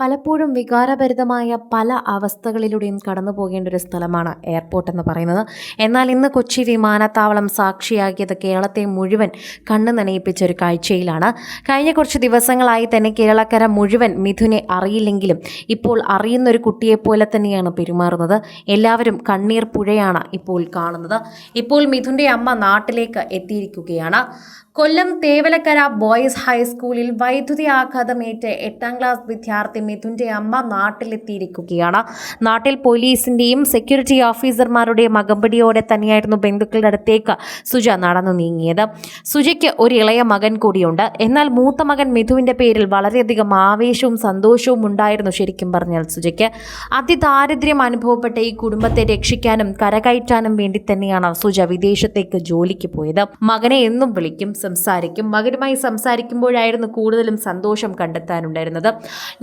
പലപ്പോഴും വികാരഭരിതമായ പല അവസ്ഥകളിലൂടെയും കടന്നു പോകേണ്ട ഒരു സ്ഥലമാണ് എയർപോർട്ട് എന്ന് പറയുന്നത്. എന്നാൽ ഇന്ന് കൊച്ചി വിമാനത്താവളം സാക്ഷിയാക്കിയത് കേരളത്തെ മുഴുവൻ കണ്ണു നനയിപ്പിച്ച ഒരു കാഴ്ചയിലാണ്. കഴിഞ്ഞ കുറച്ച് ദിവസങ്ങളായി തന്നെ കേരളക്കര മുഴുവൻ മിഥുനെ അറിയില്ലെങ്കിലും ഇപ്പോൾ അറിയുന്ന ഒരു കുട്ടിയെപ്പോലെ തന്നെയാണ് പെരുമാറുന്നത്. എല്ലാവരും കണ്ണീർ പുഴയാണ് ഇപ്പോൾ കാണുന്നത്. ഇപ്പോൾ മിഥുന്റെ അമ്മ നാട്ടിലേക്ക് എത്തിയിരിക്കുകയാണ്. കൊല്ലം തേവലക്കര ബോയ്സ് ഹൈസ്കൂളിൽ വൈദ്യുതി ആഘാതമേറ്റ് എട്ടാം ക്ലാസ് വിദ്യാർത്ഥി മിഥുന്റെ അമ്മ നാട്ടിലെത്തിയിരിക്കുകയാണ്. നാട്ടിൽ പോലീസിന്റെയും സെക്യൂരിറ്റി ഓഫീസർമാരുടെയും അകമ്പടിയോടെ തന്നെയായിരുന്നു ബന്ധുക്കളുടെ അടുത്തേക്ക് സുജ നടന്നു നീങ്ങിയത്. സുജയ്ക്ക് ഒരു ഇളയ മകൻ കൂടിയുണ്ട്. എന്നാൽ മൂത്ത മകൻ മിഥുവിന്റെ പേരിൽ വളരെയധികം ആവേശവും സന്തോഷവും ഉണ്ടായിരുന്നു ശരിക്കും പറഞ്ഞാൽ സുജയ്ക്ക്. അതിദാരിദ്ര്യം അനുഭവപ്പെട്ട ഈ കുടുംബത്തെ രക്ഷിക്കാനും കരകയറ്റാനും വേണ്ടി തന്നെയാണ് സുജ വിദേശത്തേക്ക് ജോലിക്ക് പോയത്. മകനെ എന്നും വിളിക്കും സംസാരിക്കും. മകനുമായി സംസാരിക്കുമ്പോഴായിരുന്നു കൂടുതലും സന്തോഷം കണ്ടെത്താനുണ്ടായിരുന്നത്.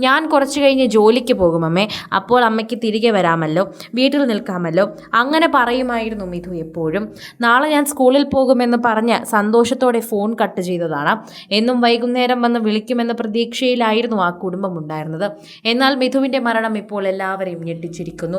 ഞാൻ കുറച്ച് കഴിഞ്ഞ് ജോലിക്ക് പോകും അമ്മേ. അപ്പോൾ അമ്മയ്ക്ക് തിരികെ വരാമല്ലോ. വീട്ടിൽ നിൽക്കാമല്ലോ. അങ്ങനെ പറയുമായിരുന്നു മിഥു എപ്പോഴും. നാളെ ഞാൻ സ്കൂളിൽ പോകുമെന്ന് പറഞ്ഞ് സന്തോഷത്തോടെ ഫോൺ കട്ട് ചെയ്തതാണ്. എന്നും വൈകുന്നേരം വന്ന് വിളിക്കുമെന്ന പ്രതീക്ഷയിലായിരുന്നു ആ കുടുംബം ഉണ്ടായിരുന്നത്. എന്നാൽ മിഥുവിന്റെ മരണം ഇപ്പോൾ എല്ലാവരെയും ഞെട്ടിച്ചിരിക്കുന്നു.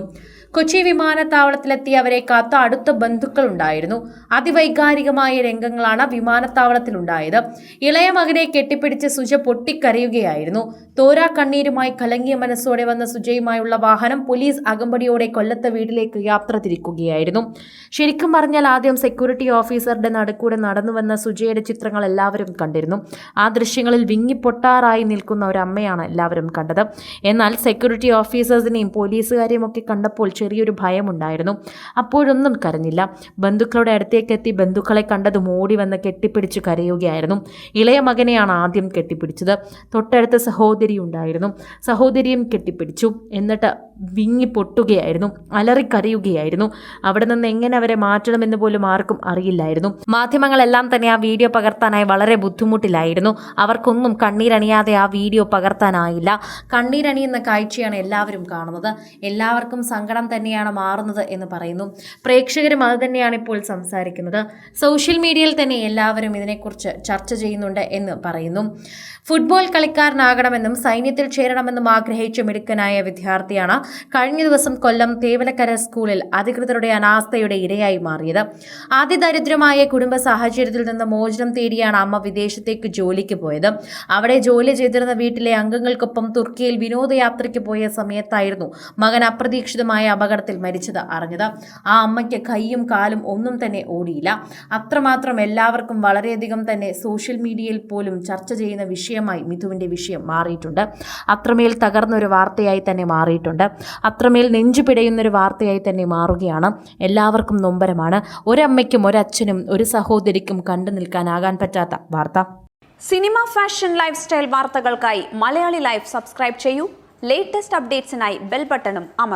കൊച്ചി വിമാനത്താവളത്തിലെത്തി അവരെ കാത്ത അടുത്ത ബന്ധുക്കളുണ്ടായിരുന്നു അതിവൈകാരികമായ രംഗങ്ങളാണ് വിമാനത്താവളത്തിലുണ്ടായത്. ഇളയ മകനെ കെട്ടിപ്പിടിച്ച് സുജ പൊട്ടിക്കരയുകയായിരുന്നു. തോരാ കണ്ണീരുമായി കലങ്ങിയ മനസ്സോടെ വന്ന സുജയുമായുള്ള വാഹനം പോലീസ് അകമ്പടിയോടെ കൊല്ലത്തെ വീട്ടിലേക്ക് യാത്ര തിരിക്കുകയായിരുന്നു. ശരിക്കും പറഞ്ഞാൽ ആദ്യം സെക്യൂരിറ്റി ഓഫീസറുടെ നടുക്കൂടെ നടന്നു വന്ന സുജയുടെ ചിത്രങ്ങൾ എല്ലാവരും കണ്ടിരുന്നു. ആ ദൃശ്യങ്ങളിൽ വിങ്ങിപ്പൊട്ടാറായി നിൽക്കുന്ന ഒരു അമ്മയാണ് എല്ലാവരും കണ്ടത്. എന്നാൽ സെക്യൂരിറ്റി ഓഫീസേഴ്സിനെയും പോലീസുകാരെയും ഒക്കെ കണ്ടപ്പോൾ ചെറിയൊരു ഭയമുണ്ടായിരുന്നു. അപ്പോഴൊന്നും കരഞ്ഞില്ല. ബന്ധുക്കളുടെ അടുത്തേക്ക് എത്തി ബന്ധുക്കളെ കണ്ടതും ഓടി വന്ന് കെട്ടിപ്പിടിച്ച് കരയുകയായിരുന്നു. ഇളയ മകനെയാണ് ആദ്യം കെട്ടിപ്പിടിച്ചത്. തൊട്ടടുത്ത സഹോദരി ഉണ്ടായിരുന്നു സഹോദരിയും കെട്ടിപ്പിടിച്ചു. എന്നിട്ട് വിങ്ങി പൊട്ടുകയായിരുന്നു. അലറിക്കരയുകയായിരുന്നു. അവിടെ നിന്ന് എങ്ങനെ അവരെ മാറ്റണമെന്ന് പോലും ആർക്കും അറിയില്ലായിരുന്നു. മാധ്യമങ്ങളെല്ലാം തന്നെ ആ വീഡിയോ പകർത്താനായി വളരെ ബുദ്ധിമുട്ടിലായിരുന്നു. അവർക്കൊന്നും കണ്ണീരണിയാതെ ആ വീഡിയോ പകർത്താനായില്ല. കണ്ണീരണിയുന്ന കാഴ്ചയാണ് എല്ലാവരും കാണുന്നത്. എല്ലാവർക്കും സങ്കടം തന്നെയാണ് മാറുന്നത് എന്ന് പറയുന്നു. പ്രേക്ഷകരും അത് തന്നെയാണ് ഇപ്പോൾ സംസാരിക്കുന്നത്. സോഷ്യൽ മീഡിയയിൽ തന്നെ എല്ലാവരും ഇതിനെക്കുറിച്ച് ചർച്ച ചെയ്യുന്നുണ്ട് എന്ന് പറയുന്നു. ഫുട്ബോൾ കളിക്കാരനാകണമെന്നും സൈന്യത്തിൽ ചേരണമെന്നും ആഗ്രഹിച്ച മിടുക്കനായ വിദ്യാർത്ഥിയാണ് കഴിഞ്ഞ ദിവസം കൊല്ലം തേവലക്കര സ്കൂളിൽ അധികൃതരുടെ അനാസ്ഥയുടെ ഇരയായി മാറിയത്. അതിദരിദ്രമായ കുടുംബ സാഹചര്യത്തിൽ നിന്ന് മോചനം തേടിയാണ് അമ്മ വിദേശത്തേക്ക് ജോലിക്ക് പോയത്. അവിടെ ജോലി ചെയ്തിരുന്ന വീട്ടിലെ അംഗങ്ങൾക്കൊപ്പം തുർക്കിയിൽ വിനോദയാത്രയ്ക്ക് പോയ സമയത്തായിരുന്നു മകൻ അപ്രതീക്ഷിതമായ അപകടത്തിൽ മരിച്ചത് അറിഞ്ഞത്. ആ അമ്മയ്ക്ക് കൈയും കാലും ഒന്നും തന്നെ ഓടിയില്ല. അത്രമാത്രം എല്ലാവർക്കും വളരെയധികം തന്നെ സോഷ്യൽ മീഡിയയിൽ പോലും ചർച്ച ചെയ്യുന്ന വിഷയമായി മിഥുവിന്റെ വിഷയം മാറിയിട്ടുണ്ട്. അത്രമേൽ തകർന്നൊരു വാർത്തയായി തന്നെ മാറിയിട്ടുണ്ട്. അത്രമേൽ നെഞ്ചു പിടയുന്നൊരു വാർത്തയായി തന്നെ മാറുകയാണ്. എല്ലാവർക്കും നൊമ്പരമാണ്. ഒരമ്മയ്ക്കും ഒരച്ഛനും ഒരു സഹോദരിക്കും കണ്ടു നിൽക്കാനാകാൻ പറ്റാത്ത വാർത്ത. സിനിമ ഫാഷൻ ലൈഫ് സ്റ്റൈൽ വാർത്തകൾക്കായി മലയാളി ലൈഫ് സബ്സ്ക്രൈബ് ചെയ്യൂ. ലേറ്റസ്റ്റ് അപ്ഡേറ്റ്സിനായി ബെൽ ബട്ടണും അമർ